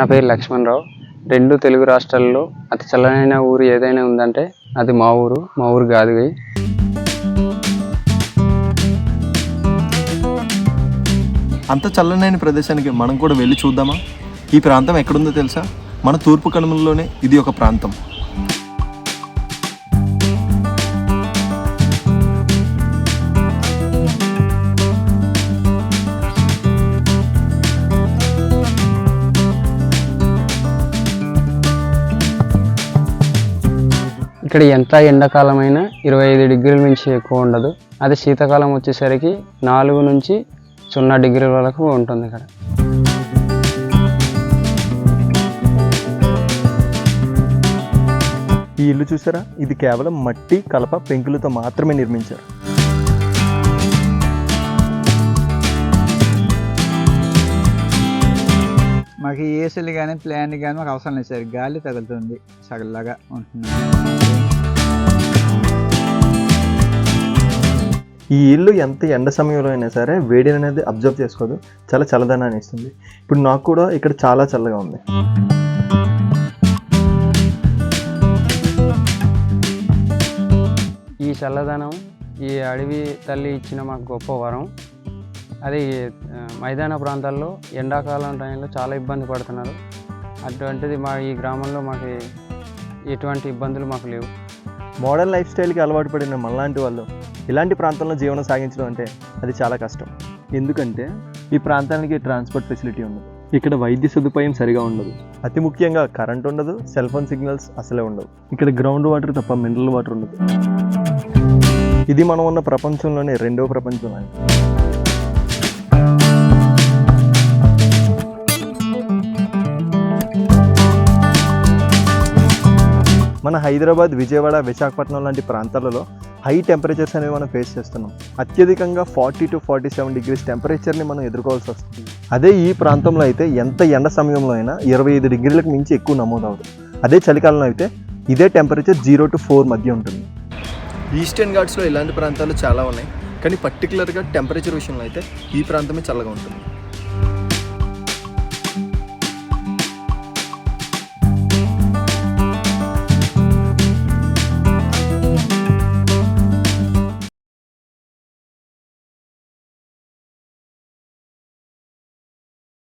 నా పేరు లక్ష్మణరావు. రెండు తెలుగు రాష్ట్రాల్లో అతి చల్లనైన ఊరు ఏదైనా ఉందంటే అది మా ఊరు. మా ఊరు గాదిగై అంత చల్లనైన ప్రదేశానికి మనం కూడా వెళ్ళి చూద్దామా? ఈ ప్రాంతం ఎక్కడుందో తెలుసా? మన తూర్పు కనుమల్లోనే ఇది ఒక ప్రాంతం. ఇక్కడ ఎంత ఎండాకాలమైనా ఇరవై ఐదు డిగ్రీల నుంచి ఎక్కువ ఉండదు. అదే శీతాకాలం వచ్చేసరికి నాలుగు నుంచి సున్నా డిగ్రీల వరకు ఉంటుంది ఇక్కడ. ఈ ఇల్లు చూసారా? ఇది కేవలం మట్టి కలప పెంకులతో మాత్రమే నిర్మించారు. మాకు ఏసీలు కానీ ప్లాన్ కానీ మాకు అవసరం లేదు సార్. గాలి తగులుతుంది. సగల్లాగా ఉంటున్నాం. ఈ ఇల్లు ఎంత ఎండ సమయంలో అయినా సరే వేడిని అనేది అబ్జర్వ్ చేసుకోదు. చాలా చల్లదనాన్ని ఇస్తుంది. ఇప్పుడు నాకు కూడా ఇక్కడ చాలా చల్లగా ఉంది. ఈ చల్లదనం ఈ అడవి తల్లి ఇచ్చిన మాకు గొప్ప వరం. అది మైదాన ప్రాంతాల్లో ఎండాకాలం టైంలో చాలా ఇబ్బంది పడుతున్నారు. అటువంటిది మా ఈ గ్రామంలో మాకు ఎటువంటి ఇబ్బందులు మాకు లేవు. మోడర్న్ లైఫ్ స్టైల్కి అలవాటు పడిన మనలాంటి వాళ్ళు ఇలాంటి ప్రాంతంలో జీవనం సాగించడం అంటే అది చాలా కష్టం. ఎందుకంటే ఈ ప్రాంతానికి ట్రాన్స్పోర్ట్ ఫెసిలిటీ ఉండదు. ఇక్కడ వైద్య సదుపాయం సరిగా ఉండదు. అతి ముఖ్యంగా కరెంట్ ఉండదు సెల్ ఫోన్ సిగ్నల్స్ అసలే ఉండవు. ఇక్కడ గ్రౌండ్ వాటర్ తప్ప మినరల్ వాటర్ ఉండదు. ఇది మనం ఉన్న ప్రపంచంలోనే రెండవ ప్రపంచం అని మన హైదరాబాద్ విజయవాడ విశాఖపట్నం లాంటి ప్రాంతాలలో హై టెంపరేచర్స్ అనేవి మనం ఫేస్ చేస్తున్నాం. అత్యధికంగా forty to forty seven degrees టెంపరేచర్ని మనం ఎదుర్కోవాల్సి వస్తుంది. అదే ఈ ప్రాంతంలో అయితే ఎంత ఎండ సమయంలో అయినా ఇరవై ఐదు డిగ్రీలకు మించి ఎక్కువ నమోదవుతుంది అదే చలికాలంలో అయితే ఇదే టెంపరేచర్ జీరో టు ఫోర్ మధ్య ఉంటుంది. ఈస్టర్న్ ఘాట్స్లో ఇలాంటి ప్రాంతాలు చాలా ఉన్నాయి. కానీ పర్టికులర్గా టెంపరేచర్ విషయంలో అయితే ఈ ప్రాంతమే చల్లగా ఉంటుంది.